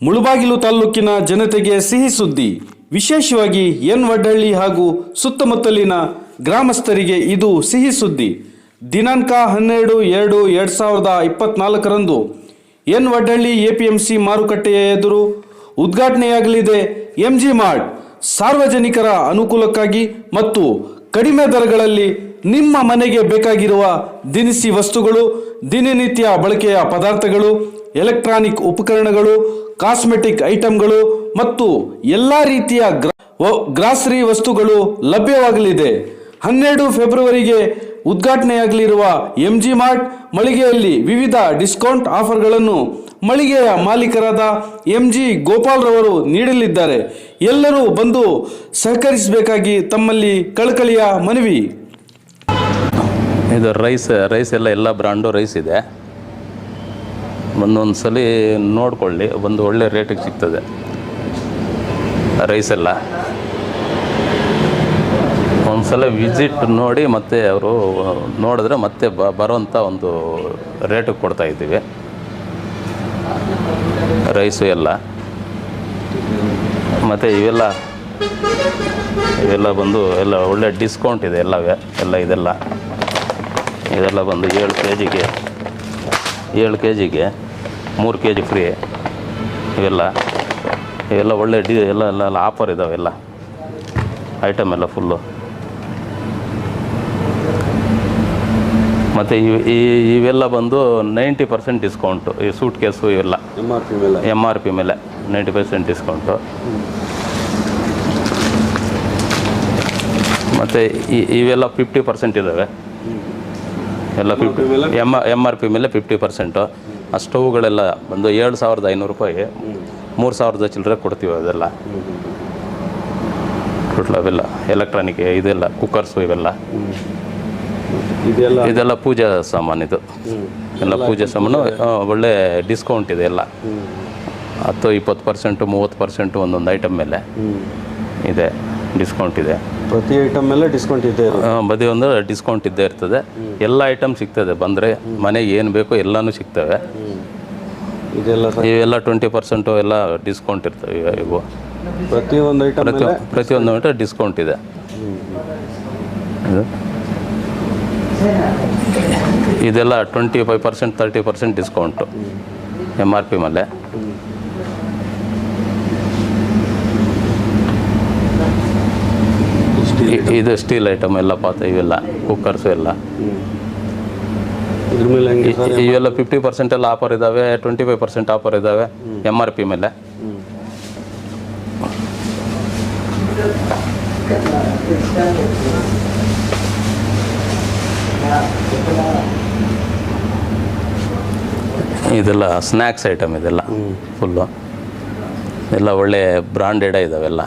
ಮುಳುಬಾಗಿಲು ತಾಲೂಕಿನ ಜನತೆಗೆ ಸಿಹಿ ಸುದ್ದಿ. ವಿಶೇಷವಾಗಿ ಎನ್ ವಡ್ಡಳ್ಳಿ ಹಾಗೂ ಸುತ್ತಮುತ್ತಲಿನ ಗ್ರಾಮಸ್ಥರಿಗೆ ಇದು ಸಿಹಿ ಸುದ್ದಿ. ದಿನಾಂಕ ಹನ್ನೆರಡು ಎರಡು ಎರಡು ಸಾವಿರದ ಇಪ್ಪತ್ನಾಲ್ಕರಂದು ಎನ್ ವಡ್ಡಳ್ಳಿ ಎಪಿಎಂಸಿ ಮಾರುಕಟ್ಟೆಯ ಎದುರು ಉದ್ಘಾಟನೆಯಾಗಲಿದೆ ಎಂಜಿ ಮಾರ್ಟ್. ಸಾರ್ವಜನಿಕರ ಅನುಕೂಲಕ್ಕಾಗಿ ಮತ್ತು ಕಡಿಮೆ ದರಗಳಲ್ಲಿ ನಿಮ್ಮ ಮನೆಗೆ ಬೇಕಾಗಿರುವ ದಿನಸಿ ವಸ್ತುಗಳು, ದಿನನಿತ್ಯ ಬಳಕೆಯ ಪದಾರ್ಥಗಳು ಎಲೆಕ್ಟ್ರಾನಿಕ್ ಉಪಕರಣಗಳು, ಕಾಸ್ಮೆಟಿಕ್ ಐಟಂಗಳು ಮತ್ತು ಎಲ್ಲ ರೀತಿಯ ಗ್ರಾಸರಿ ವಸ್ತುಗಳು ಲಭ್ಯವಾಗಲಿದೆ. ಹನ್ನೆರಡು ಫೆಬ್ರವರಿಗೆ ಉದ್ಘಾಟನೆಯಾಗಲಿರುವ ಎಂಜಿ ಮಾರ್ಟ್ ಮಳಿಗೆಯಲ್ಲಿ ವಿವಿಧ ಡಿಸ್ಕೌಂಟ್ ಆಫರ್ಗಳನ್ನು ಮಳಿಗೆಯ ಮಾಲೀಕರಾದ ಎಂಜಿ ಗೋಪಾಲ್ರವರು ನೀಡಲಿದ್ದಾರೆ. ಎಲ್ಲರೂ ಬಂದು ಸಹಕರಿಸಬೇಕಾಗಿ ತಮ್ಮಲ್ಲಿ ಕಳಕಳಿಯ ಮನವಿ. ಇದು ರೈಸ್ ರೈಸ್ ಎಲ್ಲ ಎಲ್ಲ ಬ್ರ್ಯಾಂಡು ರೈಸ್ ಇದೆ. ಒಂದೊಂದು ಸಲ ನೋಡ್ಕೊಳ್ಳಿ, ಒಂದು ಒಳ್ಳೆ ರೇಟಿಗೆ ಸಿಗ್ತದೆ. ರೈಸ್ ಎಲ್ಲ ಒಂದು ಸಲ ವಿಸಿಟ್ ನೋಡಿ ಮತ್ತೆ ಅವರು ನೋಡಿದ್ರೆ ಮತ್ತೆ ಬ ಬರೋಂಥ ಒಂದು ರೇಟಿಗೆ ಕೊಡ್ತಾ ಇದ್ದೀವಿ. ರೈಸು ಎಲ್ಲ. ಮತ್ತು ಇವೆಲ್ಲ ಇವೆಲ್ಲ ಬಂದು ಎಲ್ಲ ಒಳ್ಳೆ ಡಿಸ್ಕೌಂಟ್ ಇದೆ ಎಲ್ಲವೇ, ಎಲ್ಲ ಇದೆಲ್ಲ. ಇದೆಲ್ಲ ಬಂದು ಏಳು ಕೆ ಜಿಗೆ ಏಳು ಕೆ ಜಿಗೆ ಮೂರು ಕೆ ಜಿ ಫ್ರೀ ಇವೆಲ್ಲ ಇವೆಲ್ಲ ಒಳ್ಳೆ ಡಿ ಎಲ್ಲ ಎಲ್ಲ ಎಲ್ಲ ಆಫರ್ ಇದ್ದಾವೆ ಎಲ್ಲ. ಐಟಮ್ ಎಲ್ಲ ಫುಲ್ಲು ಮತ್ತು ಇವು ಈ ಇವೆಲ್ಲ ಬಂದು ನೈಂಟಿ ಪರ್ಸೆಂಟ್ ಡಿಸ್ಕೌಂಟು ಈ ಸೂಟ್ ಕೇಸು ಇವೆಲ್ಲ. ಎಂ ಆರ್ ಪಿ ಮೇಲೆ. ಎಂ ಆರ್ ಪಿ ಮೇಲೆ ನೈಂಟಿ ಪರ್ಸೆಂಟ್ ಡಿಸ್ಕೌಂಟು ಮತ್ತು ಇವೆಲ್ಲ ಫಿಫ್ಟಿ ಪರ್ಸೆಂಟ್ ಇದ್ದಾವೆ ಎಲ್ಲ fifty M M R P ಮೇಲೆ ಫಿಫ್ಟಿ ಪರ್ಸೆಂಟು ಆ ಸ್ಟೌವ್ಗಳೆಲ್ಲ ಬಂದು ಏಳು ಸಾವಿರದ ಐನೂರು ರೂಪಾಯಿ ಮೂರು ಸಾವಿರದ ಚಿಲ್ಲರೆ ಕೊಡ್ತೀವಿ ಅದೆಲ್ಲ. ಟೋಟ್ಲ್ ಅವೆಲ್ಲ ಎಲೆಕ್ಟ್ರಾನಿಕ್ ಇದೆಲ್ಲ ಕುಕ್ಕರ್ಸು ಇವೆಲ್ಲ. ಇದೆಲ್ಲ ಇದೆಲ್ಲ ಪೂಜಾ ಸಾಮಾನು ಇದು. ಎಲ್ಲ ಪೂಜೆ ಸಾಮಾನು ಒಳ್ಳೆ ಡಿಸ್ಕೌಂಟ್ ಇದೆ ಎಲ್ಲ. ಹತ್ತು ಇಪ್ಪತ್ತು ಪರ್ಸೆಂಟು ಮೂವತ್ತು ಪರ್ಸೆಂಟು ಒಂದೊಂದು ಐಟಮ್ ಮೇಲೆ ಇದೆ ಡಿಸ್ಕೌಂಟ್ ಇದೆ. ಪ್ರತಿ ಐಟಮ್ ಮೇಲೆ ಡಿಸ್ಕೌಂಟ್ ಇದೆ ಬದಿ ಒಂದು ಡಿಸ್ಕೌಂಟ್ ಇದ್ದೇ ಇರ್ತದೆ. ಎಲ್ಲ ಐಟಮ್ ಸಿಗ್ತದೆ. ಬಂದರೆ ಮನೆಗೆ ಏನು ಬೇಕೋ ಎಲ್ಲನೂ ಸಿಗ್ತವೆ. ಇದೆಲ್ಲ ಇವೆಲ್ಲ ಟ್ವೆಂಟಿ ಪರ್ಸೆಂಟು ಎಲ್ಲ ಡಿಸ್ಕೌಂಟ್ ಇರ್ತವೆ ಇವಾಗ ಇವು. ಪ್ರತಿಯೊಂದು ಐಟಮ್ ಪ್ರತಿ ಪ್ರತಿಯೊಂದು ಐಟಮ್ ಡಿಸ್ಕೌಂಟ್ ಇದೆ. ಇದು. ಇದೆಲ್ಲ twenty five percent thirty percent discount M R P ಮೇಲೆ ಇದು ಸ್ಟೀಲ್ ಐಟಮ್ ಎಲ್ಲ ಪಾತ್ರೆ ಇವೆಲ್ಲ ಕುಕ್ಕರ್ಸು ಎಲ್ಲ. ಇದ್ರ ಮೇಲೆ ಹೆಂಗೆ ಇ- ಇವೆಲ್ಲ ಫಿಫ್ಟಿ ಪರ್ಸೆಂಟ್ ಎಲ್ಲ ಆಫರ್ ಇದ್ದಾವೆ ಟ್ವೆಂಟಿ ಫೈವ್ ಪರ್ಸೆಂಟ್ ಆಫರ್ ಇದ್ದಾವೆ ಎಂ ಆರ್ ಪಿ ಮೇಲೆ. ಇದೆಲ್ಲ ಸ್ನ್ಯಾಕ್ಸ್ ಐಟಮ್ ಇದೆಲ್ಲ ಫುಲ್ಲು ಎಲ್ಲ ಒಳ್ಳೆ ಬ್ರಾಂಡೆಡ ಇದಾವೆಲ್ಲ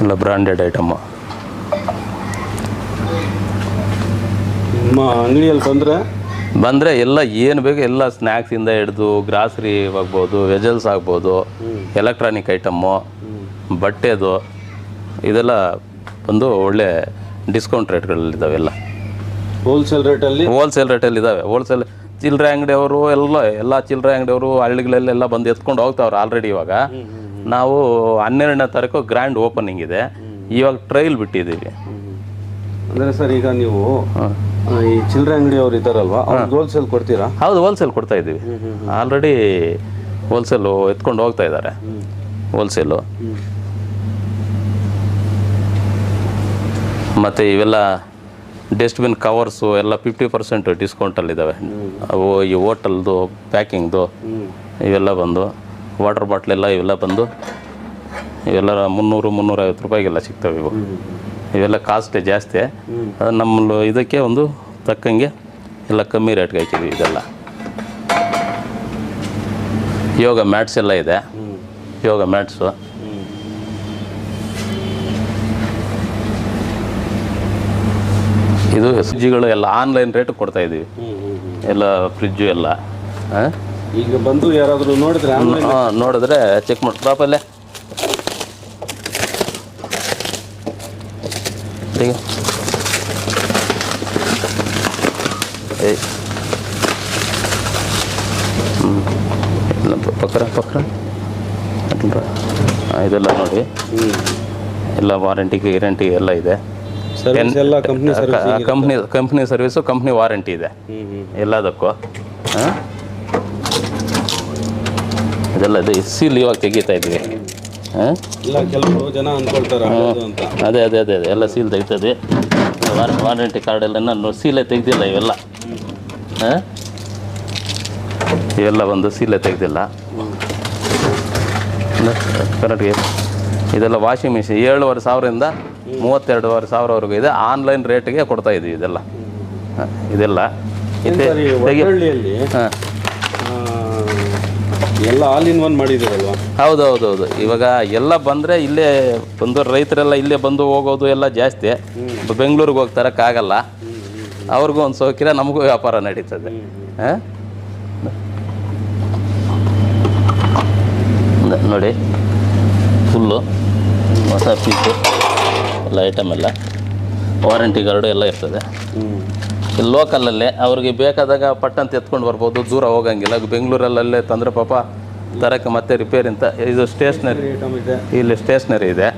ಎಲ್ಲ ಬ್ರಾಂಡೆಡ್ ಐಟಮ್ಮ ನಿಮ್ಮ ಅಂಗಡಿಯಲ್ಲಿ ಬಂದರೆ? ಬಂದರೆ ಎಲ್ಲ ಏನು ಬೇಕು ಎಲ್ಲ ಸ್ನ್ಯಾಕ್ಸಿಂದ ಹಿಡಿದು ಗ್ರಾಸರಿ ಆಗ್ಬೋದು ವೆಜಲ್ಸ್ ಆಗ್ಬೋದು ಎಲೆಕ್ಟ್ರಾನಿಕ್ ಐಟಮ್ಮು ಬಟ್ಟೆದು ಇದೆಲ್ಲ ಬಂದು ಒಳ್ಳೆ ಡಿಸ್ಕೌಂಟ್ ರೇಟ್ಗಳಲ್ಲಿದ್ದಾವೆ ಎಲ್ಲ. ಹೋಲ್ಸೇಲ್ ರೇಟಲ್ಲಿ ಹೋಲ್ಸೇಲ್ ರೇಟಲ್ಲಿ ಇದ್ದಾವೆ ಹೋಲ್ಸೇಲ್ ಚಿಲ್ಲರೆ ಅಂಗಡಿಯವರು ಎಲ್ಲ ಎಲ್ಲ ಚಿಲ್ಲರೆ ಅಂಗಡಿಯವರು ಹಳ್ಳಿಗಳಲ್ಲೆಲ್ಲ ಬಂದು ಎತ್ಕೊಂಡು ಹೋಗ್ತಾವ್ರೆ ಆಲ್ರೆಡಿ ಇವಾಗ. ನಾವು ಹನ್ನೆರಡನೇ ತಾರೀಕು ಗ್ರ್ಯಾಂಡ್ ಓಪನಿಂಗ್ ಇದೆ. ಇವಾಗ ಟ್ರೈಲ್ ಬಿಟ್ಟಿದ್ದೀವಿ. ಅಂದರೆ ಸರ್ ಈಗ ನೀವು ಈ ಚಿಲ್ಡ್ರೆ ಚಿಲ್ಲರೆ ಅಂಗಡಿಯವ್ರು ಇದ್ದಾರಲ್ವಾ ಅವ್ರಿಗೆ ಹೋಲ್ಸೇಲ್ ಕೊಡ್ತೀರಾ? ಹೌದು ಹೋಲ್ಸೇಲ್ ಕೊಡ್ತಾ ಇದ್ದೀವಿ. ಆಲ್ರೆಡಿ ಹೋಲ್ಸೇಲು ಎತ್ಕೊಂಡು ಹೋಗ್ತಾ ಇದ್ದಾರೆ. ಹೋಲ್ಸೇಲು ಮತ್ತು ಇವೆಲ್ಲ ಡಸ್ಟ್ಬಿನ್ ಕವರ್ಸು ಎಲ್ಲ ಫಿಫ್ಟಿ ಪರ್ಸೆಂಟ್ ಡಿಸ್ಕೌಂಟಲ್ಲಿದ್ದಾವೆ ಅವು ಈ ಹೋಟಲ್ದು ಪ್ಯಾಕಿಂಗ್ದು ಇವೆಲ್ಲ ಬಂದು. ವಾಟರ್ ಬಾಟ್ಲೆಲ್ಲ ಇವೆಲ್ಲ ಬಂದು ಇವೆಲ್ಲ ಮುನ್ನೂರು ಮುನ್ನೂರೈವತ್ತು ರೂಪಾಯಿಗೆಲ್ಲ ಸಿಗ್ತವೆ ಇವು. ಇವೆಲ್ಲ ಕಾಸ್ಟ್ ಜಾಸ್ತಿ. ಅದು ನಮ್ಮ ಇದಕ್ಕೆ ಒಂದು ತಕ್ಕಂಗೆ ಎಲ್ಲ ಕಮ್ಮಿ ರೇಟ್ಗೆ ಹಾಕಿದ್ವಿ ಇದೆಲ್ಲ. ಯೋಗ ಮ್ಯಾಟ್ಸ್ ಎಲ್ಲ ಇದೆ. ಯೋಗ ಮ್ಯಾಟ್ಸು ಇದು ಫ್ರಿಜ್ಗಳು ಎಲ್ಲ ಆನ್ಲೈನ್ ರೇಟ್ ಕೊಡ್ತಾ ಇದ್ದೀವಿ ಎಲ್ಲ ಫ್ರಿಜ್ಜು ಎಲ್ಲ. ಆ? ಈಗ ಬಂದು ಯಾರಾದರೂ ನೋಡಿದ್ರೆ ನೋಡಿದ್ರೆ ಚೆಕ್ ಮಾಡಿ ಪ್ರಾಪಲ್ಲೇ ಈಗ ಏಯ್. ಹ್ಞೂ ಪಕ್ರ ಅಲ್ರ ಇದೆಲ್ಲ ನೋಡಿ. ಎಲ್ಲ ವಾರಂಟಿ ಗ್ಯಾರಂಟಿ ಎಲ್ಲ ಇದೆ. Company service company company service company warranty ಇದೆ. ಎಲ್ಲದಕ್ಕೂ. ಹಾಂ? ಇದೆಲ್ಲ ಇದೆ. ಸೀಲ್ ಇವಾಗ ತೆಗಿತಾ ಇದ್ವಿ ಹಾಂ? ಇಲ್ಲ ಕೆಲವರು ಜನ ಅಂತ. ಅದೇ ಅದೇ ಅದೇ ಅದೇ. ಎಲ್ಲ ಸೀಲ್ ತೆಗಿತದೆ. ವಾರ ವಾರಂಟಿ ಕಾರ್ಡ್ ಎಲ್ಲ ನಾನು ಸೀಲೇ ತೆಗ್ದಿಲ್ಲ ಇವೆಲ್ಲ. ಹಾಂ? ಇವೆಲ್ಲ ಒಂದು ಸೀಲೇ ತೆಗ್ದಿಲ್ಲ. ಕರೆಕ್ಟ್ಗೆ ಇದೆಲ್ಲ ವಾಷಿಂಗ್ ಮಿಷಿನ್ ಏಳುವರೆ ಸಾವಿರದಿಂದ ಮೂವತ್ತೆರಡುವರೆ ಸಾವಿರವರೆಗೂ ಇದೆ. ಆನ್ಲೈನ್ ರೇಟ್ಗೆ ಕೊಡ್ತಾ ಇದೀವಿ ಇದೆಲ್ಲ. ಹ, ಇದೆಲ್ಲ. ತೆಗಿ ಹಾಂ. ಎಲ್ಲ ಆಲ್ ಇನ್ ಒನ್ ಮಾಡಿದ್ದೀರಲ್ವಾ? ಹೌದು ಹೌದು ಹೌದು ಇವಾಗ ಎಲ್ಲ ಬಂದರೆ ಇಲ್ಲೇ ಬಂದು ರೈತರೆಲ್ಲ ಇಲ್ಲೇ ಬಂದು ಹೋಗೋದು ಎಲ್ಲ ಜಾಸ್ತಿ. ಬೆಂಗಳೂರಿಗೆ ಹೋಗಿ ತರೋಕ್ಕಾಗಲ್ಲ ಅವ್ರಿಗೂ ಒಂದು ಸೌಕರ್ಯ ನಮಗೂ ವ್ಯಾಪಾರ ನಡೀತದೆ. ಹಾಂ? ನೋಡಿ. ಫುಲ್ಲು ಹೊಸ ಪೀಸು ಎಲ್ಲ ಐಟಮ್ ಎಲ್ಲ. ವಾರಂಟಿ ಕಾರ್ಡು ಎಲ್ಲ ಇರ್ತದೆ. ಇಲ್ಲಿ ಲೋಕಲಲ್ಲೇ ಅವ್ರಿಗೆ ಬೇಕಾದಾಗ ಪಟ್ಟಂತ ಎತ್ಕೊಂಡು ಬರ್ಬೋದು. ದೂರ ಹೋಗಂಗಿಲ್ಲ. ಬೆಂಗಳೂರಲ್ಲೇ ತಂದ್ರೆ ಪಾಪ ತರಕ್ಕೆ ಮತ್ತೆ ರಿಪೇರಿ ಅಂತ ಇದು ಸ್ಟೇಷ್ನರಿ ಇಲ್ಲಿ ಸ್ಟೇಷ್ನರಿ ಇದೆ.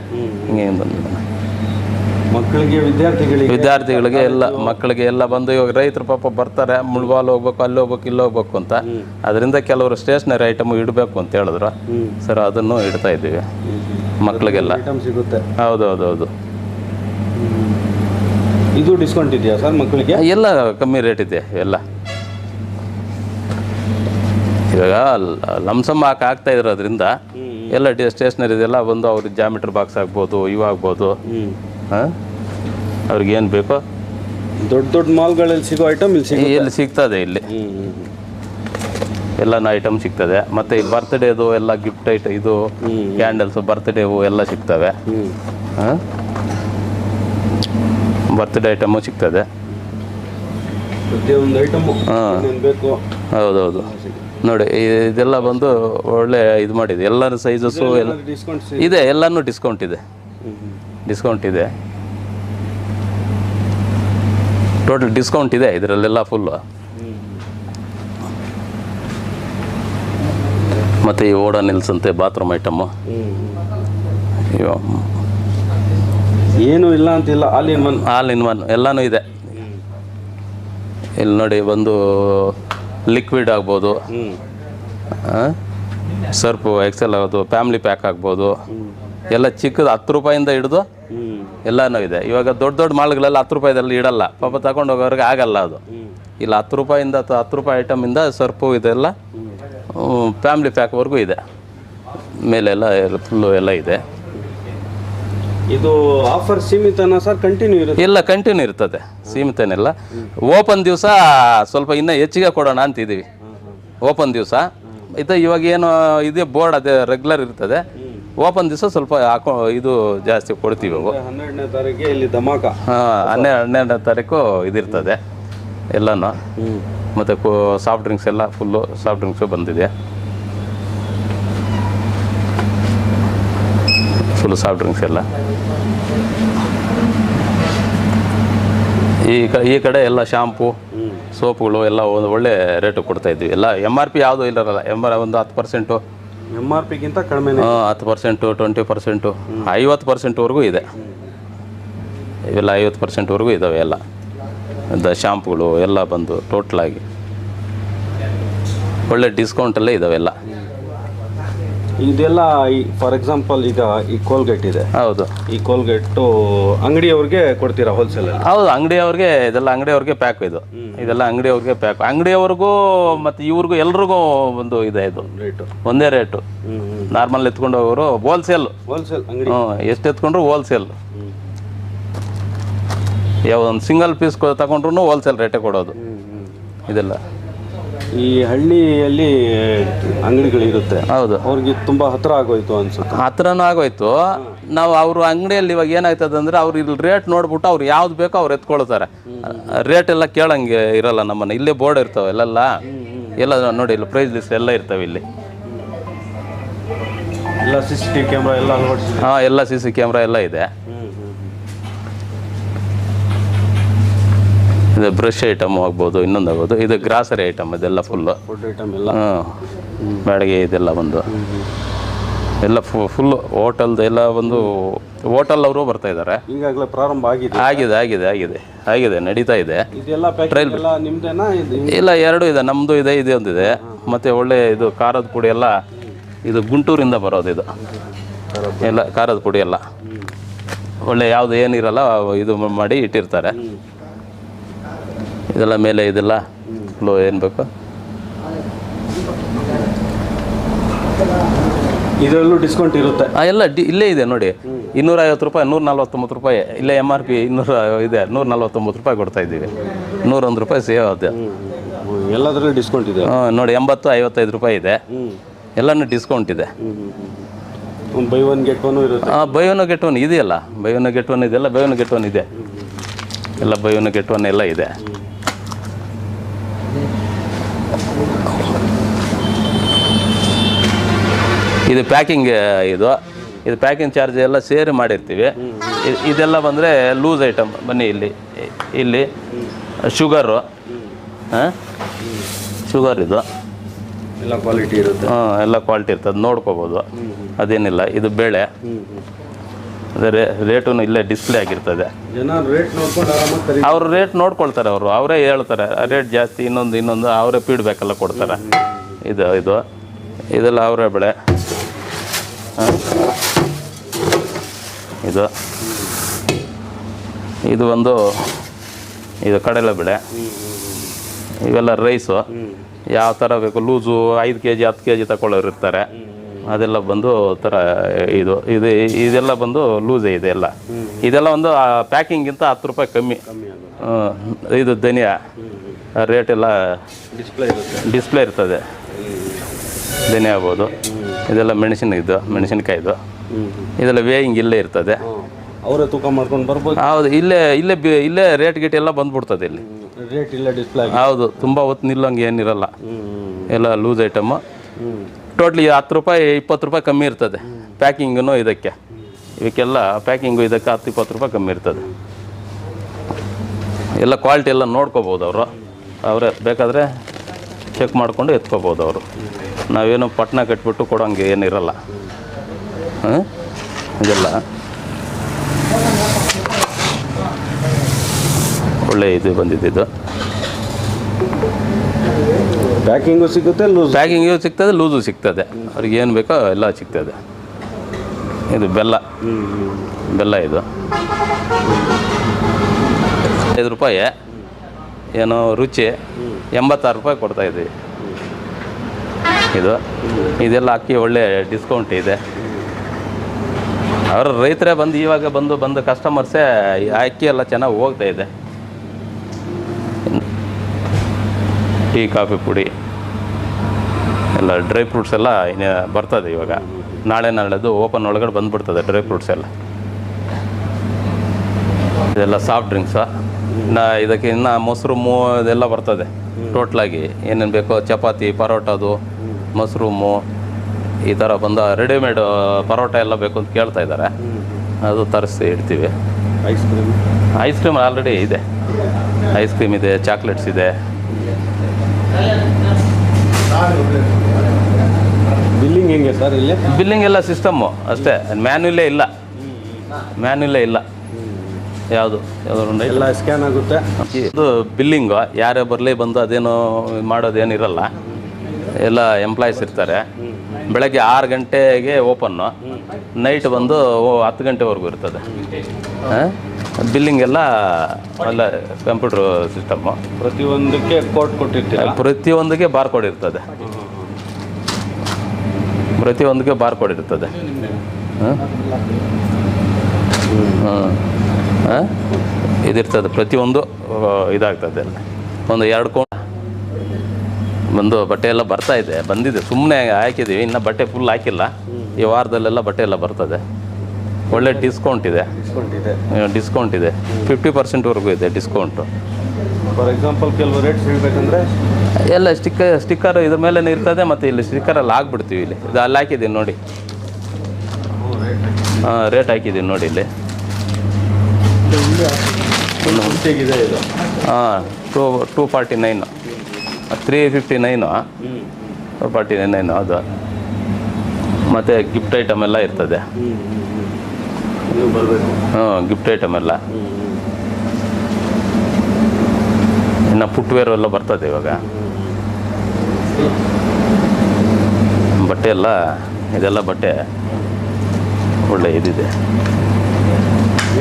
ಹಿಂಗೆ ಮಕ್ಕಳಿಗೆ ವಿದ್ಯಾರ್ಥಿಗಳಿಗೆ ವಿದ್ಯಾರ್ಥಿಗಳಿಗೆ ಎಲ್ಲ ಮಕ್ಕಳಿಗೆ ಎಲ್ಲ ಬಂದು ಇವಾಗ ರೈತರು ಪಾಪ ಬರ್ತಾರೆ. ಮುಳ್ಬಾಲ್ ಹೋಗ್ಬೇಕು ಅಲ್ಲಿ ಹೋಗ್ಬೇಕು ಇಲ್ಲಿ ಹೋಗ್ಬೇಕು ಅಂತ. ಅದರಿಂದ ಕೆಲವರು ಸ್ಟೇಷ್ನರಿ ಐಟಮ್ ಇಡಬೇಕು ಅಂತ ಹೇಳಿದ್ರು. ಸರ್ ಅದನ್ನು ಇಡ್ತಾ ಇದ್ದೀವಿ. ಮಕ್ಕಳಿಗೆಲ್ಲ. ಸಿಗುತ್ತೆ. ಹೌದು ಹೌದು ಹೌದು ಇದು ಡಿಸ್ಕೌಂಟ್ ಇದೆಯಾ ಸರ್ ಮಕ್ಕಳಿಗೆ? ಎಲ್ಲ ಕಮ್ಮಿ ರೇಟ್ ಇದೆ ಎಲ್ಲ. ಇವಾಗ ಲಮ್ಸಮ್ ಹಾಕಿ ಆಗ್ತಾ ಇರೋದ್ರಿಂದ ಎಲ್ಲ ಡಿ ಸ್ಟೇಷನರಿ ಇದೆಲ್ಲ ಬಂದು ಅವ್ರಿಗೆ ಜಾಮಿಟ್ರ್ ಬಾಕ್ಸ್ ಆಗ್ಬೋದು ಇವಾಗ್ಬೋದು ಹಾಂ? ಅವ್ರಿಗೆ ಏನು ಬೇಕೋ? ದೊಡ್ಡ ದೊಡ್ಡ ಮಾಲ್ಗಳಲ್ಲಿ ಸಿಗೋ ಐಟಮ್ ಇಲ್ಲಿ ಇಲ್ಲಿ ಸಿಗ್ತದೆ ಇಲ್ಲಿ. ಎಲ್ಲ ಐಟಮ್ ಸಿಗ್ತದೆ. ಮತ್ತೆ ಈ ಬರ್ತ್ಡೇದು ಎಲ್ಲ ಗಿಫ್ಟ್ ಐಟಮ್ ಇದು ಕ್ಯಾಂಡಲ್ಸ್ ಬರ್ತ್ಡೇವು ಎಲ್ಲ ಸಿಗ್ತವೆ. ಹಾಂ? ಬರ್ತ್ಡೇ ಐಟಮು ಸಿಗ್ತದೆ. ಹಾಂ. ಹೌದೌದು. ನೋಡಿ ಇದೆಲ್ಲ ಬಂದು ಒಳ್ಳೆ ಇದು ಮಾಡಿದೆ. ಎಲ್ಲರ ಸೈಜಸ್ಸು ಎಲ್ಲ ಇದೆ ಎಲ್ಲನೂ ಡಿಸ್ಕೌಂಟ್ ಇದೆ. ಡಿಸ್ಕೌಂಟ್ ಇದೆ. ಟೋಟಲ್ ಡಿಸ್ಕೌಂಟ್ ಇದೆ ಇದರಲ್ಲೆಲ್ಲ ಫುಲ್ಲು ಮತ್ತು ಈ ಓಡ ನಿಲ್ಸಂತೆ ಬಾತ್ರೂಮ್ ಐಟಮ್ಮು ಇವು ಏನು ಇಲ್ಲ ಅಂತಿಲ್ಲ all in one all in one ಎಲ್ಲನೂ ಇದೆ. ಇಲ್ಲಿ ನೋಡಿ ಬಂದು ಲಿಕ್ವಿಡ್ ಆಗ್ಬೋದು. ಸರ್ಪು ಎಕ್ಸೆಲ್ ಆಗೋದು ಫ್ಯಾಮ್ಲಿ ಪ್ಯಾಕ್ ಆಗ್ಬೋದು. ಎಲ್ಲ ಚಿಕ್ಕದು ಹತ್ತು ರೂಪಾಯಿಂದ ಹಿಡಿದು ಎಲ್ಲನೂ ಇದೆ. ಇವಾಗ ದೊಡ್ಡ ದೊಡ್ಡ ಮಾಲ್ಗಳೆಲ್ಲ ಹತ್ತು ರೂಪಾಯಿದಲ್ಲಿ ಇಡಲ್ಲ. ಪಾಪ ತಗೊಂಡು ಹೋಗೋರಿಗೆ ಆಗಲ್ಲ ಅದು. ಇಲ್ಲ ಹತ್ತು ರೂಪಾಯಿಂದ ಅಥವಾ ಹತ್ತು ರೂಪಾಯಿ ಐಟಮಿಂದ ಸರ್ಪು ಇದೆಲ್ಲ ಫ್ಯಾಮ್ಲಿ ಪ್ಯಾಕ್ವರೆಗೂ ಇದೆ. ಮೇಲೆಲ್ಲ ಫುಲ್ಲು ಎಲ್ಲ ಇದೆ. ಇದು ಆಫರ್ ಸೀಮಿತನ ಸರ್ ಕಂಟಿನ್ಯೂ ಇರುತ್ತೆ? ಇಲ್ಲ ಕಂಟಿನ್ಯೂ ಇರ್ತದೆ ಸೀಮಿತನೆಲ್ಲ. ಓಪನ್ ದಿವಸ ಸ್ವಲ್ಪ ಇನ್ನೂ ಹೆಚ್ಚಿಗೆ ಕೊಡೋಣ ಅಂತಿದ್ದೀವಿ. ಓಪನ್ ದಿವಸ. ಇದು ಇವಾಗ ಏನು ಇದೆ ಬೋರ್ಡ್ ಅದೇ ರೆಗ್ಯುಲರ್ ಇರ್ತದೆ. ಓಪನ್ ದಿವಸ ಸ್ವಲ್ಪ ಹಾಕೋ ಇದು ಜಾಸ್ತಿ ಕೊಡ್ತೀವಿ ಅವು ಹನ್ನೆರಡನೇ ತಾರೀಕು ಇಲ್ಲಿ ಧಮಾಕ. ಹಾಂ ಹನ್ನೆರಡು ಹನ್ನೆರಡನೇ ತಾರೀಕು ಇದಿರ್ತದೆ ಎಲ್ಲನೂ. ಮತ್ತು ಸಾಫ್ಟ್ ಡ್ರಿಂಕ್ಸ್ ಎಲ್ಲ ಫುಲ್ಲು ಸಾಫ್ಟ್ ಡ್ರಿಂಕ್ಸು ಬಂದಿದೆ. ಫುಲ್ ಸಾಫ್ಟ್ ಡ್ರಿಂಕ್ಸ್ ಎಲ್ಲ. ಈ ಕ ಈ ಕಡೆ ಎಲ್ಲ ಶಾಂಪು ಸೋಪುಗಳು ಎಲ್ಲ ಒಂದು ಒಳ್ಳೆ ರೇಟ್ ಕೊಡ್ತಾ ಇದ್ವಿ. ಎಲ್ಲ ಎಂ ಆರ್ ಪಿ ಯಾವುದೂ ಇಲ್ಲರಲ್ಲ. ಎಂ ಆರ್ ಒಂದು ಹತ್ತು ಪರ್ಸೆಂಟು ಎಂ ಆರ್ ಪಿಗಿಂತ ಕಡಿಮೆ ಹತ್ತು ಪರ್ಸೆಂಟು ಟ್ವೆಂಟಿ ಪರ್ಸೆಂಟು ಐವತ್ತು ಪರ್ಸೆಂಟ್ವರೆಗೂ ಇದೆ. ಇವೆಲ್ಲ ಐವತ್ತು ಪರ್ಸೆಂಟ್ವರೆಗೂ ಇದ್ದಾವೆ ಎಲ್ಲ. ದ ಶಾಂಪುಗಳು ಎಲ್ಲ ಬಂದು ಟೋಟ್ಲಾಗಿ ಒಳ್ಳೆ ಡಿಸ್ಕೌಂಟಲ್ಲೇ ಇದ್ದಾವೆಲ್ಲ ಇದೆಲ್ಲ ಫಾರ್ ಎಕ್ಸಾಂಪಲ್ ಈಗ ಈ ಕೋಲ್ಗೇಟ್ ಇದೆ. ಹೌದು. ಈ ಕೋಲ್ಗೇಟು ಅಂಗಡಿಯವ್ರಿಗೆ ಕೊಡ್ತೀರಾ ಹೋಲ್ಸೇಲ್ ಹೌದು ಅಂಗಡಿಯವ್ರಿಗೆ ಇದೆಲ್ಲ ಅಂಗಡಿಯವ್ರಿಗೆ ಪ್ಯಾಕ್ ಇದು. ಇದೆಲ್ಲ ಅಂಗಡಿಯವ್ರಿಗೆ ಪ್ಯಾಕ್ ಅಂಗಡಿಯವ್ರಿಗೂ ಮತ್ತು ಇವ್ರಿಗೂ ಎಲ್ರಿಗೂ ಒಂದು ಇದೆ ಇದು. ರೇಟು ಒಂದೇ ರೇಟು ನಾರ್ಮಲ್ ಎತ್ಕೊಂಡು ಹೋಗೋರು ಹೋಲ್ಸೇಲ್ ಹೋಲ್ಸೇಲ್ ಅಂಗಡಿ. ಹ್ಞೂ ಎಷ್ಟು ಎತ್ಕೊಂಡ್ರು ಹೋಲ್ಸೇಲ್ ಯಾವ ಒಂದು ಸಿಂಗಲ್ ಪೀಸ್ ತಗೊಂಡ್ರು ಹೋಲ್ಸೇಲ್ ರೇಟೇ ಕೊಡೋದು. ಇದೆಲ್ಲ. ಈ ಹಳ್ಳಿಯಲ್ಲಿ ಅಂಗಡಿಗಳಿರುತ್ತೆ. ಹೌದು. ಅವ್ರಿಗೆ ತುಂಬಾ ಹತ್ರ ಆಗೋಯ್ತು ಅನ್ಸುತ್ತೆ. ಹತ್ರನೂ ಆಗೋಯ್ತು. ನಾವು ಅವ್ರ ಅಂಗಡಿಯಲ್ಲಿ ಇವಾಗ ಏನಾಯ್ತದೆ ಅಂದ್ರೆ ಅವ್ರು ಇಲ್ಲಿ ರೇಟ್ ನೋಡ್ಬಿಟ್ಟು ಅವ್ರು ಯಾವ್ದು ಬೇಕೋ ಅವ್ರು ಎತ್ಕೊಳ್ತಾರೆ. ರೇಟ್ ಎಲ್ಲ ಕೇಳಂಗೆ ಇರಲ್ಲ ನಮ್ಮನ್ನ. ಇಲ್ಲೇ ಬೋರ್ಡ್ ಇರ್ತಾವೆ ಎಲ್ಲ ಎಲ್ಲ ನೋಡಿ ಇಲ್ಲಿ ಪ್ರೈಸ್ ಲಿಸ್ಟ್ ಎಲ್ಲ ಇರ್ತಾವೆ ಇಲ್ಲಿ. ಎಲ್ಲ ಸಿ ಸಿ ಟಿ ಕ್ಯಾಮ್ರಾ ಎಲ್ಲ ಹಾ ಹಾಂ ಎಲ್ಲ ಸಿ ಸಿ ಕ್ಯಾಮ್ರಾ ಎಲ್ಲ ಇದೆ. ಇದು ಬ್ರಷ್ ಐಟಮ್ ಆಗ್ಬೋದು ಇನ್ನೊಂದು ಆಗ್ಬೋದು. ಇದು ಗ್ರಾಸರಿ ಐಟಮ್ ಇದೆಲ್ಲ ಫುಲ್ಲು ಫುಡ್ ಐಟಮ್ ಎಲ್ಲ. ಹ್ಞೂ ಬ್ಯಾಡಿಗೆ ಇದೆಲ್ಲ ಒಂದು. ಎಲ್ಲ ಫುಲ್ಲು ಹೋಟೆಲ್ದು ಎಲ್ಲ ಒಂದು ಹೋಟೆಲ್ ಅವರು ಬರ್ತಾ ಇದ್ದಾರೆ ಈಗಾಗಲೇ ಪ್ರಾರಂಭ ಆಗಿದೆ. ಆಗಿದೆ ಆಗಿದೆ ಆಗಿದೆ. ಆಗಿದೆ ನಡೀತಾ ಇದೆ. ಇದೆಲ್ಲ ಇಲ್ಲ ಎರಡು ಇದೆ. ನಮ್ಮದು ಇದೆ ಇದೆ ಒಂದಿದೆ. ಮತ್ತು ಒಳ್ಳೆ ಇದು ಖಾರದ ಪುಡಿ ಎಲ್ಲ ಇದು ಗುಂಟೂರಿಂದ ಬರೋದು ಇದು. ಎಲ್ಲ ಖಾರದ ಪುಡಿ ಎಲ್ಲ. ಒಳ್ಳೆ ಯಾವುದು ಏನಿರಲ್ಲ ಇದು ಮಾಡಿ ಇಟ್ಟಿರ್ತಾರೆ. ಇದೆಲ್ಲ ಮೇಲೆ ಇದೆಲ್ಲ. ಫ್ಲೋ ಏನು ಬೇಕು? ಇದರಲ್ಲೂ ಡಿಸ್ಕೌಂಟ್ ಇರುತ್ತೆ. ಎಲ್ಲ ಡಿ ಇಲ್ಲೇ ಇದೆ ನೋಡಿ. ಇನ್ನೂರ ಐವತ್ತು ರೂಪಾಯಿ ನೂರ ನಲ್ವತ್ತೊಂಬತ್ತು ರೂಪಾಯಿ. ಇಲ್ಲೇ ಎಂ ಆರ್ ಪಿ ಇನ್ನೂರ ಇದೆ ನೂರ ನಲ್ವತ್ತೊಂಬತ್ತು ರೂಪಾಯಿ ಕೊಡ್ತಾ ಇದ್ದೀವಿ. ನೂರೊಂದು ರೂಪಾಯಿ ಸೇವ್ ಆಗುತ್ತೆ. ಎಲ್ಲದರಲ್ಲೂ ಡಿಸ್ಕೌಂಟ್ ಇದೆ. ಹಾಂ ನೋಡಿ ಎಂಬತ್ತು ಐವತ್ತೈದು ರೂಪಾಯಿ ಇದೆ. ಎಲ್ಲನೂ ಡಿಸ್ಕೌಂಟ್ ಇದೆ. ಬೈ ಒನ್ ಗೆಟ್ ಒನ್ ಇರುತ್ತೆ. ಹಾಂ ಬೈ ಒನ್ ಗೆಟ್ ಒನ್ ಇದೆಯಲ್ಲ. ಬೈ ಒನ್ ಗೆಟ್ ಒನ್ ಇದೆಲ್ಲ ಬೈ ಒನ್ ಗೆಟ್ ಒನ್ ಇದೆ. ಎಲ್ಲ ಬೈ ಒನ್ ಗೆಟ್ ಒನ್ ಎಲ್ಲ ಇದೆ. ಇದು ಪ್ಯಾಕಿಂಗ್ ಇದು. ಇದು ಪ್ಯಾಕಿಂಗ್ ಚಾರ್ಜ್ ಎಲ್ಲ ಸೇರಿ ಮಾಡಿರ್ತೀವಿ. ಇದೆಲ್ಲ ಬಂದರೆ ಲೂಸ್ ಐಟಮ್ ಬನ್ನಿ ಇಲ್ಲಿ. ಇಲ್ಲಿ. ಶುಗರು ಹಾಂ ಶುಗರ್ ಇದು. ಎಲ್ಲ ಕ್ವಾಲಿಟಿ ಇರುತ್ತೆ. ಹಾಂ ಎಲ್ಲ ಕ್ವಾಲಿಟಿ ಇರ್ತದೆ. ನೋಡ್ಕೋಬೋದು. ಅದೇನಿಲ್ಲ. ಇದು ಬೇಳೆ. ಅದೇ ರೇಟು ಇಲ್ಲೇ ಡಿಸ್ಪ್ಲೇ ಆಗಿರ್ತದೆ. ಜನ ರೇಟ್ ನೋಡ್ಕೊಳ್ತಾರೆ ಅವರು. ಅವರೇ ಹೇಳ್ತಾರೆ. ರೇಟ್ ಜಾಸ್ತಿ ಇನ್ನೊಂದು ಇನ್ನೊಂದು. ಅವರೇ ಫೀಡ್ಬ್ಯಾಕ್ ಎಲ್ಲ ಕೊಡ್ತಾರೆ. ಇದು ಇದು. ಇದೆಲ್ಲ ಅವರೇ ಬೆಳೆ. ಇದು. ಇದು ಒಂದು ಇದು ಕಡಲೆ ಬೆಳೆ. ಇವೆಲ್ಲ ರೈಸು. ಯಾವ ಥರ ಬೇಕು ಲೂಸು ಐದು ಕೆ ಜಿ ಹತ್ತು ಕೆ ಜಿ ತಗೊಳ್ಳೋರು ಇರ್ತಾರೆ. ಅದೆಲ್ಲ ಬಂದು ಥರ ಇದು ಇದು ಇದೆಲ್ಲ ಬಂದು ಲೂಸೇ ಇದೆ ಎಲ್ಲ. ಇದೆಲ್ಲ ಒಂದು ಪ್ಯಾಕಿಂಗಿಂತ ಹತ್ತು ರೂಪಾಯಿ ಕಮ್ಮಿ. ಇದು ಧನಿಯಾ. ರೇಟ್ ಎಲ್ಲ ಡಿಸ್ಪ್ಲೇ ಇರ್ತದೆ. ಧನಿಯಾ ಆಗ್ಬೋದು. ಇದೆಲ್ಲ ಮೆಣಸಿನ ಇದು ಮೆಣಸಿನಕಾಯಿದು ಇದೆಲ್ಲ ವೇಯಿಂಗ್ ಇಲ್ಲೇ ಇರ್ತದೆ. ಅವರೇ ತೂಕ ಮಾಡ್ಕೊಂಡು ಬರ್ಬೋದು? ಹೌದು ಇಲ್ಲೇ ಇಲ್ಲೇ ಬಿ- ಇಲ್ಲೇ ರೇಟ್ ಗೇಟ್ ಎಲ್ಲ ಬಂದ್ಬಿಡ್ತದೆ ಇಲ್ಲಿ. ರೇಟ್ ಇಲ್ಲ ಡಿಸ್ಪ್ಲೇ ಹೌದು ತುಂಬ ಹೊತ್ತು ನಿಲ್ಲಂಗೆ ಏನಿರಲ್ಲ. ಎಲ್ಲ ಲೂಸ್ ಐಟಮು ಟೋಟ್ಲಿ ಹತ್ತು ರೂಪಾಯಿ ಇಪ್ಪತ್ತು ರೂಪಾಯಿ ಕಮ್ಮಿ ಇರ್ತದೆ ಪ್ಯಾಕಿಂಗೂ ಇದಕ್ಕೆ. ಇವಕ್ಕೆಲ್ಲ ಪ್ಯಾಕಿಂಗು ಇದಕ್ಕೆ ಹತ್ತು ಇಪ್ಪತ್ತು ರೂಪಾಯಿ ಕಮ್ಮಿ ಇರ್ತದೆ. ಎಲ್ಲ ಕ್ವಾಲಿಟಿ ಎಲ್ಲ ನೋಡ್ಕೋಬೋದು ಅವರು. ಅವರೇ ಬೇಕಾದರೆ ಚೆಕ್ ಮಾಡಿಕೊಂಡು ಎತ್ಕೋಬೋದು ಅವರು. ನಾವೇನು ಪಟ್ನ ಕಟ್ಬಿಟ್ಟು ಕೊಡೋಂಗೆ ಏನಿರಲ್ಲ. ಹಾಂ? ಇದೆಲ್ಲ. ಒಳ್ಳೆ ಇದು ಬಂದಿದ್ದು ಪ್ಯಾಕಿಂಗು ಸಿಗುತ್ತೆ ಲೂಸ್ ಪ್ಯಾಕಿಂಗು ಸಿಗ್ತದೆ ಲೂಸು ಸಿಗ್ತದೆ. ಅವ್ರಿಗೆ ಏನು ಬೇಕೋ ಎಲ್ಲ ಸಿಗ್ತದೆ. ಇದು ಬೆಲ್ಲ. ಬೆಲ್ಲ ಇದು. ಐದು ರೂಪಾಯಿ. ಏನೋ ರುಚಿ. ಎಂಬತ್ತಾರು ರೂಪಾಯಿ ಕೊಡ್ತಾ ಇದ್ದೀವಿ ಇದು. ಇದೆಲ್ಲ ಅಕ್ಕಿ ಒಳ್ಳೆ ಡಿಸ್ಕೌಂಟ್ ಇದೆ. ಅವರು ರೈತರೇ ಬಂದು ಇವಾಗ ಬಂದು ಬಂದು ಕಸ್ಟಮರ್ಸೇ ಅಕ್ಕಿ ಎಲ್ಲ ಚೆನ್ನಾಗಿ ಹೋಗ್ತಾ ಇದೆ. ಟೀ, ಕಾಫಿ, ಪುಡಿ, ಎಲ್ಲ ಡ್ರೈ ಫ್ರೂಟ್ಸ್ ಎಲ್ಲ ಇನ್ನು ಬರ್ತದೆ ಇವಾಗ. ನಾಳೆ ನಾಳೆದು ಓಪನ್ ಒಳಗಡೆ ಬಂದುಬಿಡ್ತದೆ ಡ್ರೈ ಫ್ರೂಟ್ಸ್ ಎಲ್ಲ. ಇದೆಲ್ಲ ಸಾಫ್ಟ್ ಡ್ರಿಂಕ್ಸ ಇನ್ನು ಇದಕ್ಕೆ ಇನ್ನು ಮೊಸರುಮು ಇದೆಲ್ಲ ಬರ್ತದೆ. ಟೋಟ್ಲಾಗಿ ಏನೇನು ಬೇಕೋ ಚಪಾತಿ, ಪರೋಟದು ಮಶ್ರೂಮು ಈ ಥರ ಬಂದ ರೆಡಿಮೇಡ್ ಪರೋಟ ಎಲ್ಲ ಬೇಕು ಅಂತ ಕೇಳ್ತಾ ಇದ್ದಾರೆ. ಅದು ತರಿಸಿ ಇಡ್ತೀವಿ ice cream ice cream already ಇದೆ. ಐಸ್ ಕ್ರೀಮ್ ಇದೆ ಚಾಕ್ಲೇಟ್ಸ್ ಇದೆ. ಬಿಲ್ಲಿಂಗ್ ಹೆಂಗೆ ಸರ್ ಇಲ್ಲಿ? ಬಿಲ್ಲಿಂಗ್ ಎಲ್ಲ ಸಿಸ್ಟಮ್ಮು ಅಷ್ಟೇ. ಮ್ಯಾನ್ಯುಲೇ ಇಲ್ಲ. ಮ್ಯಾನ್ಯುಲೇ ಇಲ್ಲ. ಯಾವುದು? ಯಾವ್ದು ಎಲ್ಲ ಸ್ಕ್ಯಾನ್ ಆಗುತ್ತೆ. ಇದು ಬಿಲ್ಲಿಂಗು ಯಾರೇ ಬರಲಿ ಬಂದು ಅದೇನು ಮಾಡೋದೇನಿರಲ್ಲ ಎಲ್ಲ ಎಂಪ್ಲಾಯೀಸ್ ಇರ್ತಾರೆ. ಬೆಳಗ್ಗೆ ಆರು ಗಂಟೆಗೆ ಓಪನ್ನು ನೈಟ್ ಬಂದು ಹತ್ತು ಗಂಟೆವರೆಗೂ ಇರ್ತದೆ. ಬಿಲ್ಲಿಂಗ್ ಎಲ್ಲ ಎಲ್ಲ ಕಂಪ್ಯೂಟ್ರ್ ಸಿಸ್ಟಮ್ಮು ಪ್ರತಿಯೊಂದಕ್ಕೆ ಕೋಡ್ ಕೊಟ್ಟಿರ್ತೀರ? ಪ್ರತಿಯೊಂದಕ್ಕೆ ಬಾರ್ ಕೋಡ್ ಇರ್ತದೆ. ಪ್ರತಿಯೊಂದಕ್ಕೆ ಬಾರ್ ಕೋಡ್ ಇರ್ತದೆ. ಹಾಂ? ಹಾಂ. ಇದಿರ್ತದೆ. ಪ್ರತಿಯೊಂದು ಇದಾಗ್ತದೆ ಒಂದು ಎರಡು ಕೌಂಟ್ ಬಂದು ಬಟ್ಟೆ ಎಲ್ಲ ಬರ್ತಾ ಇದೆ ಬಂದಿದೆ. ಸುಮ್ಮನೆ ಹಾಕಿದ್ದೀವಿ. ಇನ್ನು ಬಟ್ಟೆ ಫುಲ್ ಹಾಕಿಲ್ಲ. ಈ ವಾರದಲ್ಲೆಲ್ಲ ಬಟ್ಟೆ ಎಲ್ಲ ಬರ್ತದೆ. ಒಳ್ಳೆ ಡಿಸ್ಕೌಂಟ್ ಇದೆ. ಡಿಸ್ಕೌಂಟ್ ಇದೆ. ಫಿಫ್ಟಿ ಪರ್ಸೆಂಟ್ವರೆಗೂ ಇದೆ. ಡಿಸ್ಕೌಂಟು ಫಾರ್ ಎಕ್ಸಾಂಪಲ್ ಕೆಲವು ರೇಟ್ಸ್ ಹೇಳ್ಬೇಕಂದ್ರೆ? ಎಲ್ಲ ಸ್ಟಿಕ್ಕರ್ ಸ್ಟಿಕ್ಕರ್ ಇದ್ರ ಮೇಲೆ ಇರ್ತದೆ ಮತ್ತು ಇಲ್ಲಿ ಸ್ಟಿಕ್ಕರಲ್ಲಿ ಹಾಕ್ಬಿಡ್ತೀವಿ ಇಲ್ಲಿ. ಇದು ಅಲ್ಲಿ ಹಾಕಿದ್ದೀನಿ ನೋಡಿ. ಹಾಂ ರೇಟ್ ಹಾಕಿದ್ದೀನಿ ನೋಡಿ ಇಲ್ಲಿ. ಹಾಂ two two forty nine three fifty nine forty nine nine ಅದು. ಮತ್ತು ಗಿಫ್ಟ್ ಐಟಮ್ ಎಲ್ಲ ಇರ್ತದೆ. ಹ್ಞೂ ಗಿಫ್ಟ್ ಐಟಮ್ ಎಲ್ಲ. ಇನ್ನು ಫುಟ್ವೇರ್ ಎಲ್ಲ ಬರ್ತದೆ ಇವಾಗ. ಬಟ್ಟೆ ಎಲ್ಲ ಇದೆಲ್ಲ ಬಟ್ಟೆ ಒಳ್ಳೆ ಇದಿದೆ.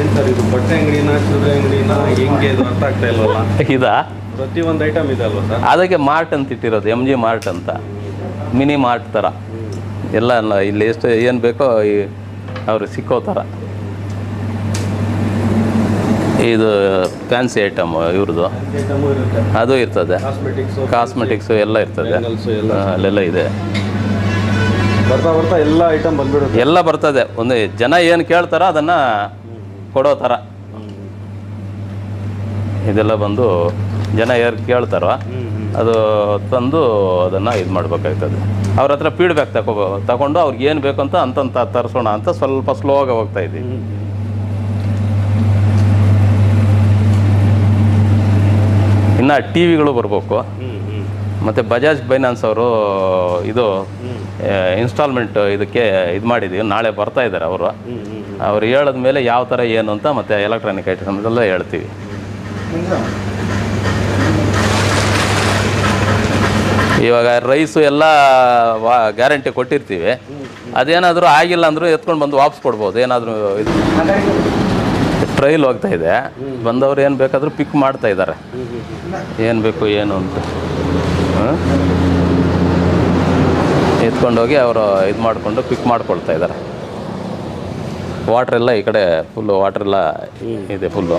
ಏನು ಸರ್ ಇದು ಬಟ್ಟೆ ಅಂಗಡಿನ ಚಿಲ್ಲರೆ ಅಂಗಡಿನ ಹೆಂಗೆ ಇದು ಅರ್ಥ ಆಗ್ತಾ ಇಲ್ವಲ್ಲ? ಇದಾ? ಪ್ರತಿಯೊಂದು ಐಟಮ್ ಇದೆ ಅಲ್ವಾ ಸರ್? ಅದಕ್ಕೆ ಮಾರ್ಟ್ ಅಂತ ಇಟ್ಟಿರೋದು ಎಂ ಜಿ ಮಾರ್ಟ್ ಅಂತ. ಮಿನಿ ಮಾರ್ಟ್ ಥರ ಎಲ್ಲ ಇಲ್ಲಿ ಎಷ್ಟು ಏನು ಬೇಕೋ ಅವ್ರಿಗೆ ಸಿಕ್ಕೋ ಥರ ಇದು ಫ್ಯಾನ್ಸಿ ಐಟಮ್ ಇವ್ರದ್ದು. ಅದು ಇರ್ತದೆ. ಕಾಸ್ಮೆಟಿಕ್ಸು ಎಲ್ಲ ಇರ್ತದೆ. ಅಲ್ಲೆಲ್ಲ ಇದೆ. ಬರ್ತಾ ಬರ್ತಾ ಎಲ್ಲ ಐಟಮ್ ಬಂದ್ಬಿಡುತ್ತೆ. ಎಲ್ಲ ಬರ್ತದೆ. ಒಂದು ಜನ ಏನು ಕೇಳ್ತಾರೋ ಅದನ್ನು ಕೊಡೋ ಥರ. ಇದೆಲ್ಲ ಬಂದು ಜನ ಯಾರು ಕೇಳ್ತಾರೋ ಅದು ತಂದು ಅದನ್ನು ಇದು ಮಾಡ್ಬೇಕಾಗ್ತದೆ. ಅವ್ರ ಹತ್ರ ಫೀಡ್ಬ್ಯಾಕ್ ತಗೋ ತಗೊಂಡು ಅವ್ರಿಗೆ ಏನು ಬೇಕು ಅಂತ ಅಂತಂತ ತರಿಸೋಣ ಅಂತ ಸ್ವಲ್ಪ ಸ್ಲೋ ಆಗಿ ಹೋಗ್ತಾ ಇದ್ದೀವಿ. ಇನ್ನು ಟಿ ವಿಗಳು ಬರಬೇಕು. ಮತ್ತು ಬಜಾಜ್ ಫೈನಾನ್ಸ್ ಅವರು ಇದು ಇನ್ಸ್ಟಾಲ್ಮೆಂಟ್ ಇದಕ್ಕೆ ಇದು ಮಾಡಿದ್ದೀವಿ ನಾಳೆ ಬರ್ತಾ ಇದ್ದಾರೆ ಅವರು. ಅವ್ರು ಹೇಳಿದ ಮೇಲೆ ಯಾವ ಥರ ಏನು ಅಂತ ಮತ್ತೆ ಎಲೆಕ್ಟ್ರಾನಿಕ್ ಐಟಮ್ ಎಲ್ಲ ಹೇಳ್ತೀವಿ. ಇವಾಗ ರೈಸು ಎಲ್ಲ ವಾ ಗ್ಯಾರಂಟಿ ಕೊಟ್ಟಿರ್ತೀವಿ. ಅದೇನಾದರೂ ಆಗಿಲ್ಲ ಅಂದರೂ ಎತ್ಕೊಂಡು ಬಂದು ವಾಪಸ್ ಕೊಡ್ಬೋದು. ಏನಾದರೂ ಇದು ಟ್ರೈಲ್ ಹೋಗ್ತಾ ಇದೆ. ಬಂದವ್ರು ಏನು ಬೇಕಾದರೂ ಪಿಕ್ ಮಾಡ್ತಾ ಇದ್ದಾರೆ. ಏನು ಬೇಕು, ಏನು ಅಂತ. ಎತ್ಕೊಂಡೋಗಿ ಅವರು ಇದು ಮಾಡಿಕೊಂಡು ಪಿಕ್ ಮಾಡ್ಕೊಳ್ತಾ ಇದ್ದಾರೆ. ವಾಟ್ರ್ ಎಲ್ಲ ಈ ಕಡೆ ಫುಲ್ಲು ವಾಟ್ರೆಲ್ಲ ಇದೆ ಫುಲ್ಲು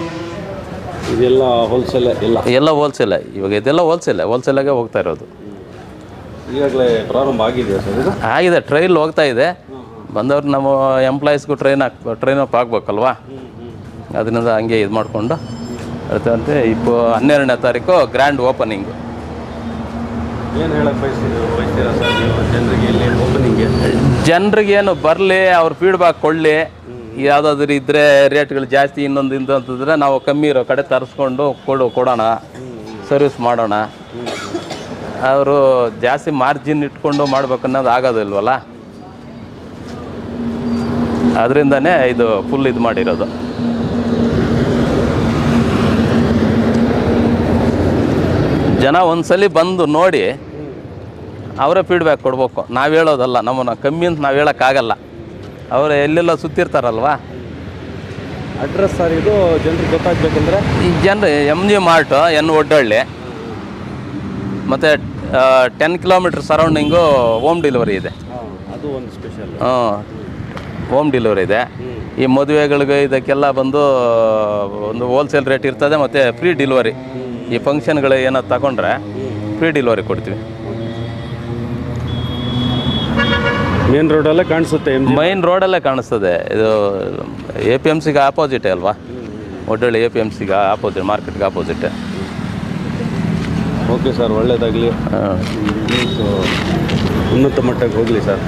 ಇದೆಲ್ಲ ಹೋಲ್ಸೇಲ್ ಎಲ್ಲ? ಎಲ್ಲ ಹೋಲ್ಸೇಲೆ ಇವಾಗ ಇದೆಲ್ಲ ಹೋಲ್ಸೇಲೆ ಆಗೇ ಹೋಗ್ತಾ ಇರೋದು. ಈಗಾಗಲೇ ಪ್ರಾರಂಭ ಆಗಿದೆ ಸರ್ ಆಗಿದೆ ಟ್ರೈಲ್ ಹೋಗ್ತಾ ಇದೆ. ಬಂದವ್ರು ನಮ್ಮ ಎಂಪ್ಲಾಯೀಸ್ಗೂ ಟ್ರೈನ್ ಹಾಕ್ ಟ್ರೈನ್ ಅಪ್ ಆಗ್ಬೇಕಲ್ವಾ? ಅದರಿಂದ ಹಂಗೆ ಇದು ಮಾಡಿಕೊಂಡು ಅಂತೆ ಇಪ್ಪು ಹನ್ನೆರಡನೇ ತಾರೀಕು ಗ್ರ್ಯಾಂಡ್ ಓಪನಿಂಗ್ ಏನು ಬಯಸ್ತೀರಿ ಸರ್ ಜನರಿಗೆ ಇಲ್ಲಿ ಓಪನಿಂಗ್ಗೆ ಜನರಿಗೆ ಏನು ಬರಲಿ ಅವ್ರ ಫೀಡ್ಬ್ಯಾಕ್ ಕೊಡಲಿ. ಯಾವುದಾದ್ರೂ ಇದ್ದರೆ ರೇಟ್ಗಳು ಜಾಸ್ತಿ, ಇನ್ನೊಂದು ಇಂದು ಅಂತಂದರೆ ನಾವು ಕಮ್ಮಿ ಇರೋ ಕಡೆ ತರಿಸ್ಕೊಂಡು ಕೊಡು, ಕೊಡೋಣ ಸರ್ವಿಸ್ ಮಾಡೋಣ. ಅವರು ಜಾಸ್ತಿ ಮಾರ್ಜಿನ್ ಇಟ್ಕೊಂಡು ಮಾಡ್ಬೇಕು ಅನ್ನೋದು ಆಗೋದಿಲ್ವಲ್ಲ ಅದರಿಂದನೇ ಇದು ಫುಲ್ ಇದು ಮಾಡಿರೋದು. ಜನ ಒಂದ್ಸಲಿ ಬಂದು ನೋಡಿ, ಅವರೇ ಫೀಡ್ಬ್ಯಾಕ್ ಕೊಡ್ಬೇಕು. ನಾವು ಹೇಳೋದಲ್ಲ, ನಮ್ಮನ್ನು ಕಮ್ಮಿ ಅಂತ ನಾವು ಹೇಳೋಕ್ಕಾಗಲ್ಲ. ಅವರು ಎಲ್ಲೆಲ್ಲ ಸುತ್ತಿರ್ತಾರಲ್ವಾ? ಅಡ್ರೆಸ್ ಸರ್ ಇದು ಜನರಿಗೆ ಗೊತ್ತಾಗಬೇಕಂದ್ರೆ? ಈ ಜನರು ಎಂ ಜಿ ಮಾರ್ಟು ಎನ್ ಒಡ್ಡಳ್ಳಿ. ಮತ್ತು ten kilometre surrounding home delivery ಇದೆ. ಅದು ಒಂದು ಸ್ಪೆಷಲ್ ಹೋಮ್ ಡೆಲಿವರಿ ಇದೆ. ಈ ಮದುವೆಗಳಿಗೆ ಇದಕ್ಕೆಲ್ಲ ಬಂದು ಒಂದು ಹೋಲ್ಸೇಲ್ ರೇಟ್ ಇರ್ತದೆ ಮತ್ತು ಫ್ರೀ ಡೆಲಿವರಿ ಈ ಫಂಕ್ಷನ್ಗಳು ಏನಾದ್ರು ತಗೊಂಡ್ರೆ ಫ್ರೀ ಡೆಲಿವರಿ ಕೊಡ್ತೀವಿ. ಮೇನ್ ರೋಡಲ್ಲೇ ಕಾಣಿಸುತ್ತೆ ಮೈನ್ ರೋಡಲ್ಲೇ ಕಾಣಿಸ್ತದೆ. ಇದು ಎ ಪಿ ಎಂ ಸಿಗೆ ಆಪೋಸಿಟೇ ಅಲ್ವಾ? ಒಡ್ಡಳ್ಳಿ ಎ ಪಿ ಎಂ ಸಿಗೆ ಆಪೋಸಿಟ್ ಮಾರ್ಕೆಟ್ಗೆ ಆಪೋಸಿಟೇ ಓಕೆ ಸರ್ ಒಳ್ಳೇದಾಗಲಿ. ಉನ್ನತ ಮಟ್ಟಕ್ಕೆ ಹೋಗಲಿ ಸರ್